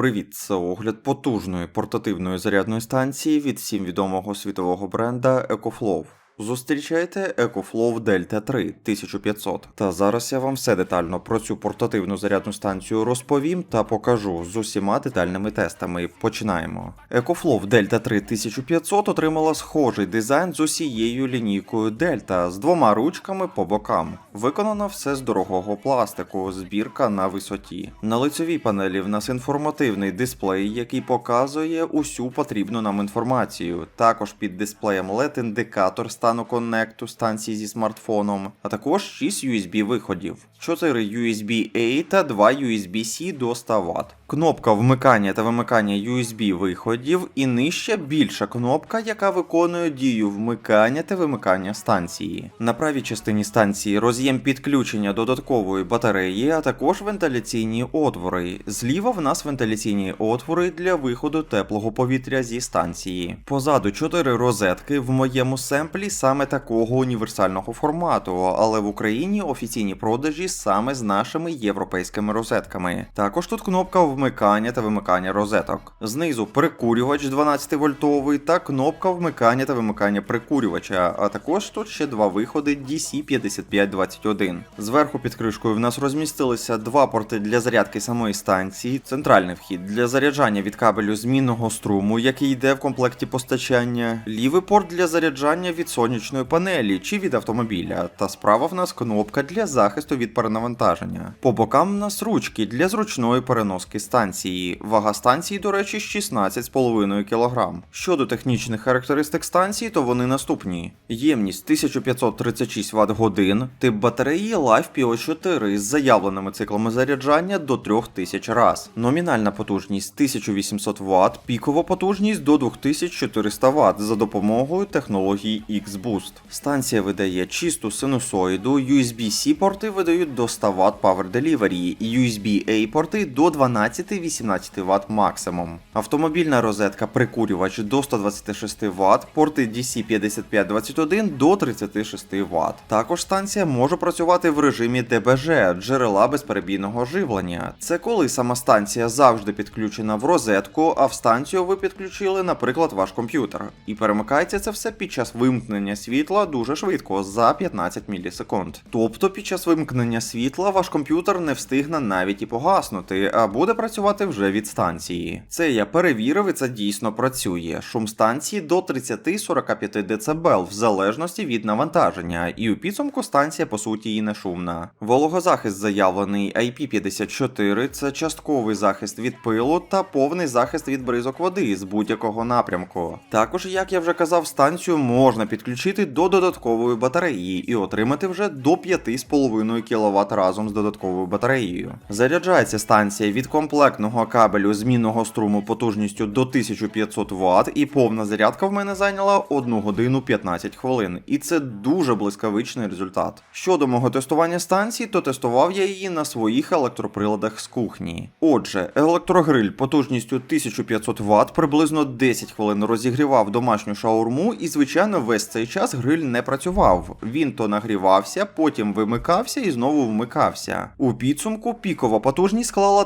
Привіт, це огляд потужної портативної зарядної станції від всім відомого світового бренда EcoFlow. Зустрічайте EcoFlow Delta 3 1500. Та зараз я вам все детально про цю портативну зарядну станцію розповім та покажу з усіма детальними тестами. Починаємо. EcoFlow Delta 3 1500 отримала схожий дизайн з усією лінійкою Delta з двома ручками по бокам. Виконано все з дорогого пластику, збірка на висоті. На лицевій панелі в нас інформативний дисплей, який показує усю потрібну нам інформацію. Також під дисплеєм LED-індикатор стану коннекту станції зі смартфоном, а також 6 USB виходів, 4 USB A та 2 USB-C до 100 Вт. Кнопка вмикання та вимикання USB виходів і нижча більша кнопка, яка виконує дію вмикання та вимикання станції. На правій частині станції роз'єм підключення додаткової батареї, а також вентиляційні отвори. Зліва в нас вентиляційні отвори для виходу теплого повітря зі станції. Позаду 4 розетки в моєму семплі саме такого універсального формату, але в Україні офіційні продажі саме з нашими європейськими розетками. Також тут кнопка вмикання та вимикання розеток. Знизу прикурювач 12 вольтовий та кнопка вмикання та вимикання прикурювача, а також тут ще два виходи DC5521. Зверху під кришкою в нас розмістилися два порти для зарядки самої станції, центральний вхід для заряджання від кабелю змінного струму, який йде в комплекті постачання, лівий порт для заряджання від сонячної панелі чи від автомобіля, та справа в нас кнопка для захисту від перенавантаження. По бокам в нас ручки для зручної переноски станції. Вага станції, до речі, 16,5 кг. Щодо технічних характеристик станції, то вони наступні: ємність 1536 Вт годин, тип батареї Life PO4 з заявленими циклами заряджання до 3000 раз, номінальна потужність 1800 Вт, пікова потужність до 2400 Вт за допомогою технології X-Boost. Станція видає чисту синусоїду, USB-C порти видають до 100 Вт Power Delivery, і USB-A порти до 12-18 Вт максимум. Автомобільна розетка прикурювач до 126 Вт, порти DC5521 до 36 Вт. Також станція може працювати в режимі ДБЖ джерела безперебійного живлення. Це коли сама станція завжди підключена в розетку, а в станцію ви підключили, наприклад, ваш комп'ютер. І перемикається це все під час вимкнення світла дуже швидко за 15 мілісекунд. Тобто під час вимкнення світла ваш комп'ютер не встигне навіть і погаснути, а буде працювати вже від станції. Це я перевірив і це дійсно працює. Шум станції до 30-45 дБ в залежності від навантаження, і у підсумку станція по суті і не шумна. Вологозахист заявлений IP54 це частковий захист від пилу та повний захист від бризок води з будь-якого напрямку. Також, як я вже казав, станцію можна підключити до додаткової батареї і отримати вже до 5,5 кВт разом з додатковою батареєю. Заряджається станція від комплектного кабелю змінного струму потужністю до 1500 Вт, і повна зарядка в мене зайняла 1 годину 15 хвилин, і це дуже блискавичний результат. Щодо мого тестування станції, то тестував я її на своїх електроприладах з кухні. Отже, електрогриль потужністю 1500 Вт приблизно 10 хвилин розігрівав домашню шаурму, і звичайно весь цей час гриль не працював. Він то нагрівався, потім вимикався і знову вмикався. У підсумку пікова потужність склала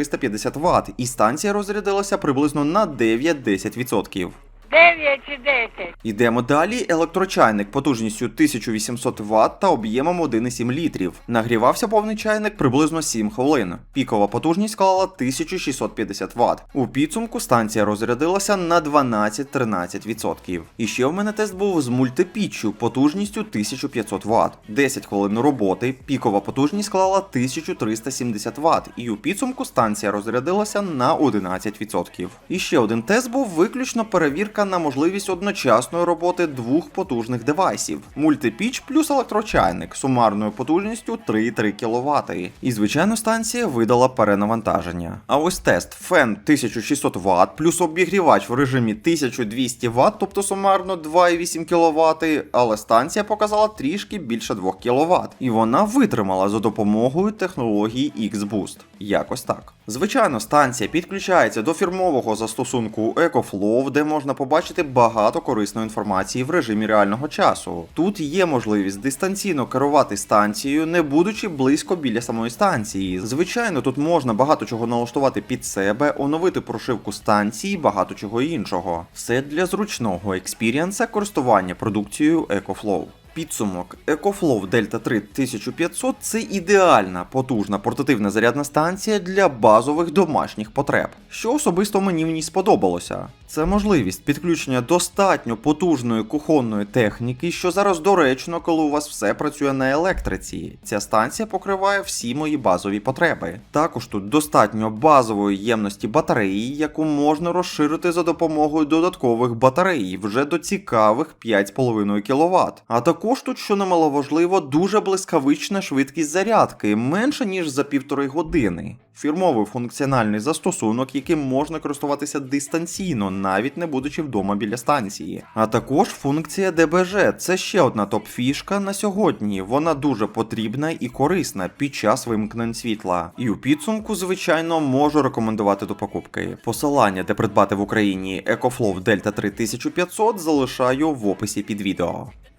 1350 Вт, і станція розрядилася приблизно на 9-10%. 9 чи 10. Йдемо далі. Електрочайник потужністю 1800 Вт та об'ємом 1,7 літрів. Нагрівався повний чайник приблизно 7 хвилин. Пікова потужність склала 1650 Вт. У підсумку станція розрядилася на 12-13%. І ще в мене тест був з мультипіччю потужністю 1500 Вт. 10 хвилин роботи. Пікова потужність склала 1370 Вт. І у підсумку станція розрядилася на 11%. І ще один тест був виключно перевірка на можливість одночасної роботи двох потужних девайсів: мультипіч плюс електрочайник сумарною потужністю 3,3 кВт. І звичайно, станція видала перенавантаження. А ось тест фен 1600 Вт плюс обігрівач в режимі 1200 Вт, тобто сумарно 2,8 кВт, але станція показала трішки більше 2 кВт. І вона витримала за допомогою технології X-Boost. Якось так. Звичайно, станція підключається до фірмового застосунку EcoFlow, де можна побачити побачити багато корисної інформації в режимі реального часу. Тут є можливість дистанційно керувати станцією, не будучи близько біля самої станції. Звичайно, тут можна багато чого налаштувати під себе, оновити прошивку станції, багато чого іншого. Все для зручного експірієнса користування продукцією EcoFlow. Підсумок EcoFlow Delta 3 1500 це ідеальна потужна портативна зарядна станція для базових домашніх потреб. Що особисто мені в ній сподобалося? Це можливість підключення достатньо потужної кухонної техніки, що зараз доречно, коли у вас все працює на електриці. Ця станція покриває всі мої базові потреби. Також тут достатньо базової ємності батареї, яку можна розширити за допомогою додаткових батарей вже до цікавих 5,5 кВт. А також тут, що немаловажливо, дуже блискавична швидкість зарядки, менше ніж за півтори години. Фірмовий функціональний застосунок, яким можна користуватися дистанційно, навіть не будучи вдома біля станції. А також функція ДБЖ це ще одна топ-фішка на сьогодні. Вона дуже потрібна і корисна під час вимкнень світла. І у підсумку, звичайно, можу рекомендувати до покупки. Посилання, де придбати в Україні EcoFlow Delta 3500, залишаю в описі під відео.